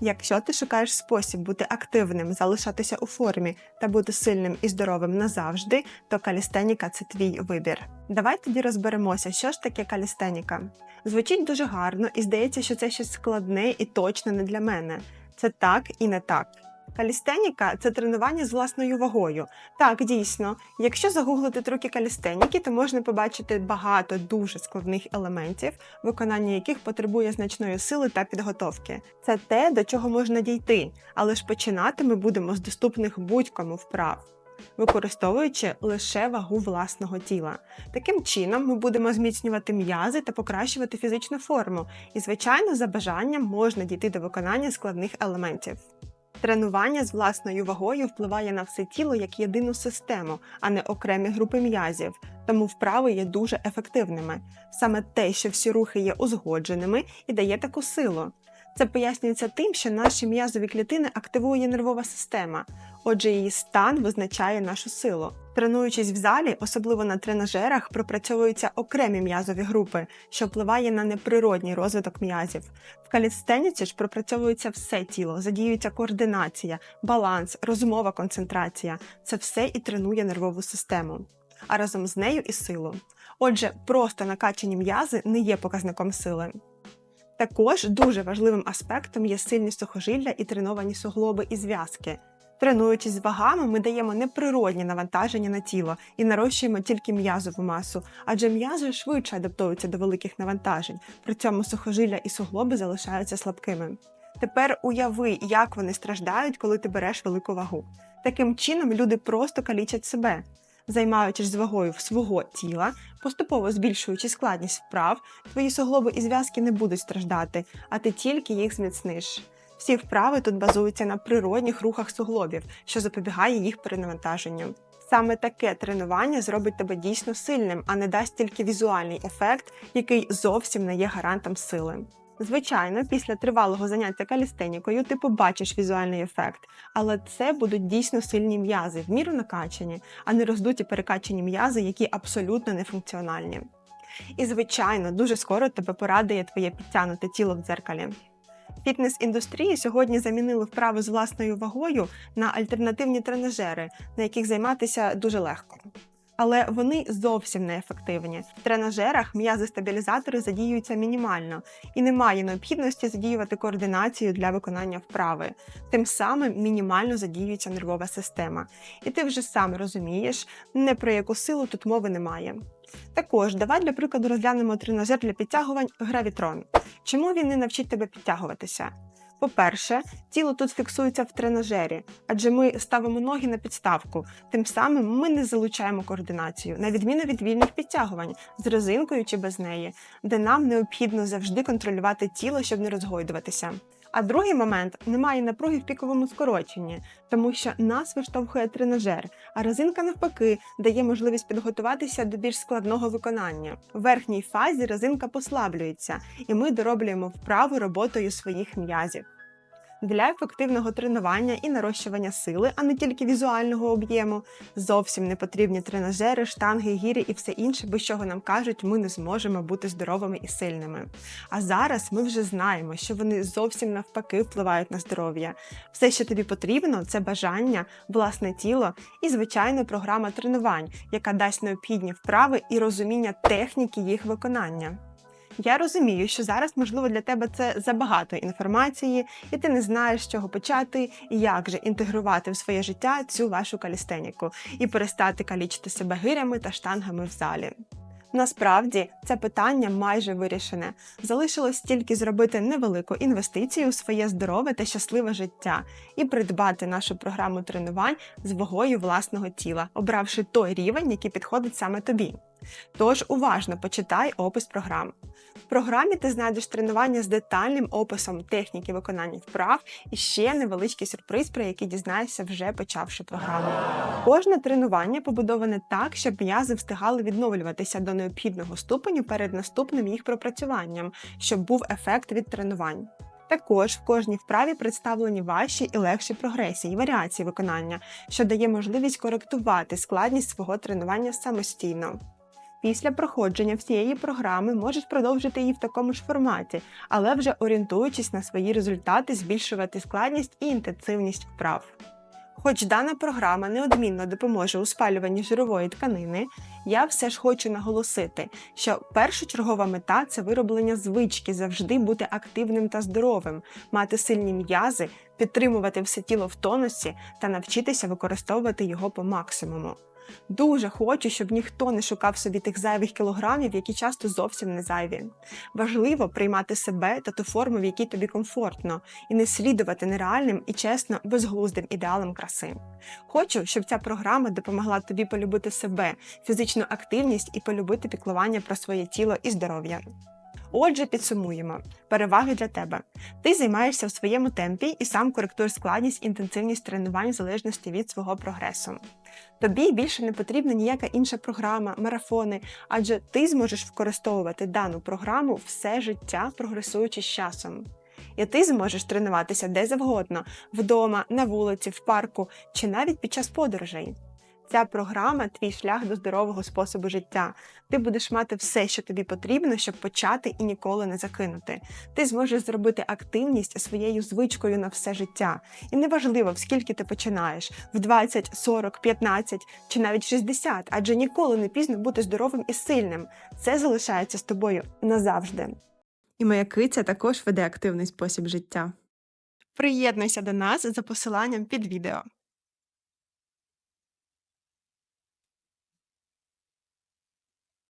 Якщо ти шукаєш спосіб бути активним, залишатися у формі та бути сильним і здоровим назавжди, то калістеніка це твій вибір. Давай тоді розберемося, що ж таке калістеніка. Звучить дуже гарно і здається, що це щось складне і точно не для мене. Це так і не так. Калістеніка це тренування з власною вагою. Так, дійсно, якщо загуглити трюки калістеніки, то можна побачити багато дуже складних елементів, виконання яких потребує значної сили та підготовки. Це те, до чого можна дійти, але ж починати ми будемо з доступних будь-кому вправ. Використовуючи лише вагу власного тіла. Таким чином, ми будемо зміцнювати м'язи та покращувати фізичну форму, і, звичайно, за бажанням можна дійти до виконання складних елементів. Тренування з власною вагою впливає на все тіло як єдину систему, а не окремі групи м'язів, тому вправи є дуже ефективними. Саме те, що всі рухи є узгодженими, і дає таку силу. Це пояснюється тим, що наші м'язові клітини активує нервова система, отже, її стан визначає нашу силу. Тренуючись в залі, особливо на тренажерах, пропрацьовуються окремі м'язові групи, що впливає на неприродній розвиток м'язів. В калістеніці ж пропрацьовується все тіло, задіюється координація, баланс, розумова концентрація. Це все і тренує нервову систему, а разом з нею і силу. Отже, просто накачані м'язи не є показником сили. Також дуже важливим аспектом є сильні сухожилля і треновані суглоби і зв'язки. Тренуючись з вагами, ми даємо неприродні навантаження на тіло і нарощуємо тільки м'язову масу, адже м'язи швидше адаптуються до великих навантажень, при цьому сухожилля і суглоби залишаються слабкими. Тепер уяви, як вони страждають, коли ти береш велику вагу. Таким чином люди просто калічать себе. Займаючись з вагою свого тіла, поступово збільшуючи складність вправ, твої суглоби і зв'язки не будуть страждати, а ти тільки їх зміцниш. Всі вправи тут базуються на природних рухах суглобів, що запобігає їх перенавантаженню. Саме таке тренування зробить тебе дійсно сильним, а не дасть тільки візуальний ефект, який зовсім не є гарантом сили. Звичайно, після тривалого заняття калістенікою ти побачиш візуальний ефект, але це будуть дійсно сильні м'язи, в міру накачані, а не роздуті перекачані м'язи, які абсолютно нефункціональні. І, звичайно, дуже скоро тебе порадує твоє підтягнуте тіло в дзеркалі. Фітнес-індустрії сьогодні замінили вправи з власною вагою на альтернативні тренажери, на яких займатися дуже легко. Але вони зовсім не ефективні. В тренажерах м'язи-стабілізатори задіюються мінімально і немає необхідності задіювати координацію для виконання вправи. Тим самим мінімально задіюється нервова система. І ти вже сам розумієш, не про яку силу тут мови немає. Також давай для прикладу розглянемо тренажер для підтягувань Гравітрон. Чому він не навчить тебе підтягуватися? По-перше, тіло тут фіксується в тренажері, адже ми ставимо ноги на підставку. Тим самим ми не залучаємо координацію, на відміну від вільних підтягувань з резинкою чи без неї, де нам необхідно завжди контролювати тіло, щоб не розгойдуватися. А другий момент немає напруги в піковому скороченні, тому що нас виштовхує тренажер, а резинка навпаки дає можливість підготуватися до більш складного виконання. В верхній фазі резинка послаблюється, і ми дороблюємо вправу роботою своїх м'язів. Для ефективного тренування і нарощування сили, а не тільки візуального об'єму, зовсім не потрібні тренажери, штанги, гірі і все інше, без чого нам кажуть, ми не зможемо бути здоровими і сильними. А зараз ми вже знаємо, що вони зовсім навпаки впливають на здоров'я. Все, що тобі потрібно, це бажання, власне тіло і, звичайно, програма тренувань, яка дасть необхідні вправи і розуміння техніки їх виконання. Я розумію, що зараз, можливо, для тебе це забагато інформації, і ти не знаєш, з чого почати і як же інтегрувати в своє життя цю вашу калістеніку і перестати калічити себе гирями та штангами в залі. Насправді це питання майже вирішене. Залишилось тільки зробити невелику інвестицію у своє здорове та щасливе життя і придбати нашу програму тренувань з вагою власного тіла, обравши той рівень, який підходить саме тобі. Тож уважно почитай опис програм. В програмі ти знайдеш тренування з детальним описом техніки виконання вправ і ще невеличкий сюрприз, про який дізнаєшся вже почавши програму. Кожне тренування побудоване так, щоб м'язи встигали відновлюватися до необхідного ступеню перед наступним їх пропрацюванням, щоб був ефект від тренувань. Також в кожній вправі представлені ваші і легші прогресії і варіації виконання, що дає можливість коректувати складність свого тренування самостійно. Після проходження всієї програми можеш продовжити її в такому ж форматі, але вже орієнтуючись на свої результати, збільшувати складність і інтенсивність вправ. Хоч дана програма неодмінно допоможе у спалюванні жирової тканини, я все ж хочу наголосити, що першочергова мета це вироблення звички завжди бути активним та здоровим, мати сильні м'язи, підтримувати все тіло в тонусі та навчитися використовувати його по максимуму. Дуже хочу, щоб ніхто не шукав собі тих зайвих кілограмів, які часто зовсім не зайві. Важливо приймати себе та ту форму, в якій тобі комфортно, і не слідувати нереальним і чесно безглуздим ідеалам краси. Хочу, щоб ця програма допомогла тобі полюбити себе, фізичну активність і полюбити піклування про своє тіло і здоров'я. Отже, підсумуємо переваги для тебе. Ти займаєшся в своєму темпі і сам коректуєш складність, інтенсивність тренувань в залежності від свого прогресу. Тобі більше не потрібна ніяка інша програма, марафони, адже ти зможеш використовувати дану програму все життя, прогресуючи з часом. І ти зможеш тренуватися де завгодно вдома, на вулиці, в парку чи навіть під час подорожей. Ця програма твій шлях до здорового способу життя. Ти будеш мати все, що тобі потрібно, щоб почати і ніколи не закинути. Ти зможеш зробити активність своєю звичкою на все життя. І неважливо, в скільки ти починаєш в 20, 40, 15 чи навіть 60, адже ніколи не пізно бути здоровим і сильним. Це залишається з тобою назавжди. І моя киця також веде активний спосіб життя. Приєднуйся до нас за посиланням під відео.